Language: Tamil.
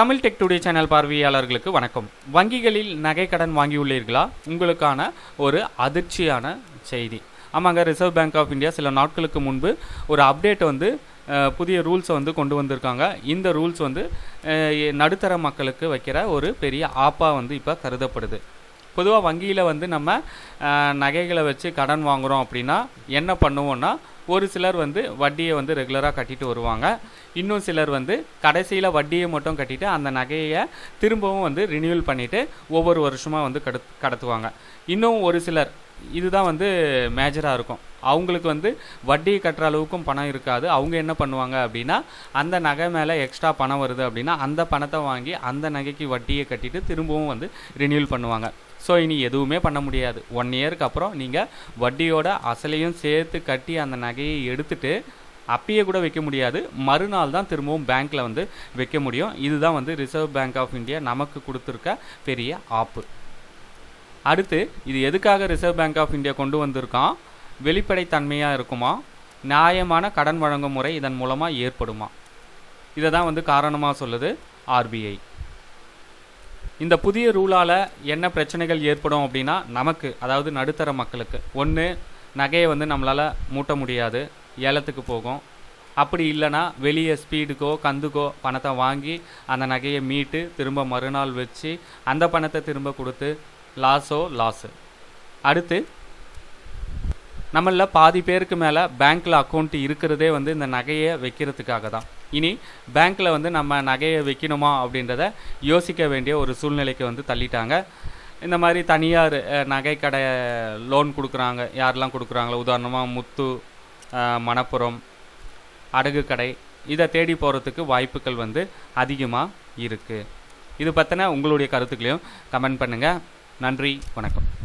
தமிழ் டெக் டுடே சேனல் பார்வையாளர்களுக்கு வணக்கம். வங்கிகளில் நகை கடன் வாங்கியுள்ளீர்களா? உங்களுக்கான ஒரு அதிர்ச்சியான செய்தி. ஆமாங்க ரிசர்வ் பேங்க் ஆஃப் இந்தியா சில நாட்களுக்கு முன்பு ஒரு அப்டேட் வந்து புதிய ரூல்ஸை வந்து கொண்டு வந்திருக்காங்க. இந்த ரூல்ஸ் வந்து நடுத்தர மக்களுக்கு வைக்கிற ஒரு பெரிய ஆப்பாக வந்து இப்போ கருதப்படுது. பொதுவாக வங்கியில் வந்து நம்ம நகைகளை வச்சு கடன் வாங்குகிறோம் அப்படின்னா என்ன பண்ணுவோம்னா ஒரு சிலர் வந்து வட்டியை வந்து ரெகுலராக கட்டிட்டு வருவாங்க. இன்னும் சிலர் வந்து கடைசியில் வட்டியை மட்டும் கட்டிட்டு அந்த நகையை திரும்பவும் வந்து ரினியூவல் பண்ணிவிட்டு ஒவ்வொரு வருஷமாக வந்து கடு கடத்துவாங்க. இன்னும் ஒரு சிலர் இதுதான் வந்து மேஜராக இருக்கும். அவங்களுக்கு வந்து வட்டி கட்டுற அளவுக்கும் பணம் இருக்காது. அவங்க என்ன பண்ணுவாங்க அப்படின்னா அந்த நகை மேலே எக்ஸ்ட்ரா பணம் வருது அப்படின்னா அந்த பணத்தை வாங்கி அந்த நகைக்கு வட்டியை கட்டிட்டு திரும்பவும் வந்து ரினியூவல் பண்ணுவாங்க. ஸோ இனி எதுவுமே பண்ண முடியாது. ஒன் இயருக்கு அப்புறம் நீங்கள் வட்டியோட அசலையும் சேர்த்து கட்டி அந்த நகையை எடுத்துட்டு அப்பயே கூட வைக்க முடியாது. மறுநாள் தான் திரும்பவும் பேங்க்கில் வந்து வைக்க முடியும். இதுதான் வந்து ரிசர்வ் பேங்க் ஆஃப் இந்தியா நமக்கு கொடுத்துருக்க பெரிய ஆப்பு. அடுத்து இது எதுக்காக ரிசர்வ் பேங்க் ஆஃப் இந்தியா கொண்டு வந்திருக்கான்? வெளிப்படைத்தன்மையாக இருக்குமா? நியாயமான கடன் வழங்கும் முறை இதன் மூலமாக ஏற்படுமா? இதை தான் வந்து காரணமாக சொல்லுது ஆர்பிஐ இந்த புதிய ரூலால் என்ன பிரச்சனைகள் ஏற்படும் அப்படின்னா நமக்கு அதாவது நடுத்தர மக்களுக்கு. ஒன்று நகையை வந்து நம்மளால் மூட்ட முடியாது ஏலத்துக்கு போகும். அப்படி இல்லைன்னா வெளியே ஸ்பீடுக்கோ கந்துக்கோ பணத்தை வாங்கி அந்த நகையை மீட்டு திரும்ப மறுநாள் வச்சு அந்த பணத்தை திரும்ப கொடுத்து லாஸோ லாஸு அடுத்து நம்மளில் பாதி பேருக்கு மேலே பேங்க்கில் அக்கௌண்ட் இருக்கிறதே வந்து இந்த நகையை வைக்கிறதுக்காக தான் இனி பேங்க்கில் வந்து நம்ம நகையை வைக்கணுமா அப்படின்றத யோசிக்க வேண்டிய ஒரு சூழ்நிலைக்கு வந்து தள்ளிட்டாங்க. இந்த மாதிரி தனியார் நகை நகைக்கடை லோன் கொடுக்குறாங்க. யாரெல்லாம் கொடுக்குறாங்களோ உதாரணமாக முத்து மணப்புறம் அடகு கடை இதை தேடி போகிறதுக்கு வாய்ப்புகள் வந்து அதிகமாக இருக்குது இது பற்றின உங்களுடைய கருத்துக்களையும் கமெண்ட் பண்ணுங்கள் நன்றி வணக்கம்.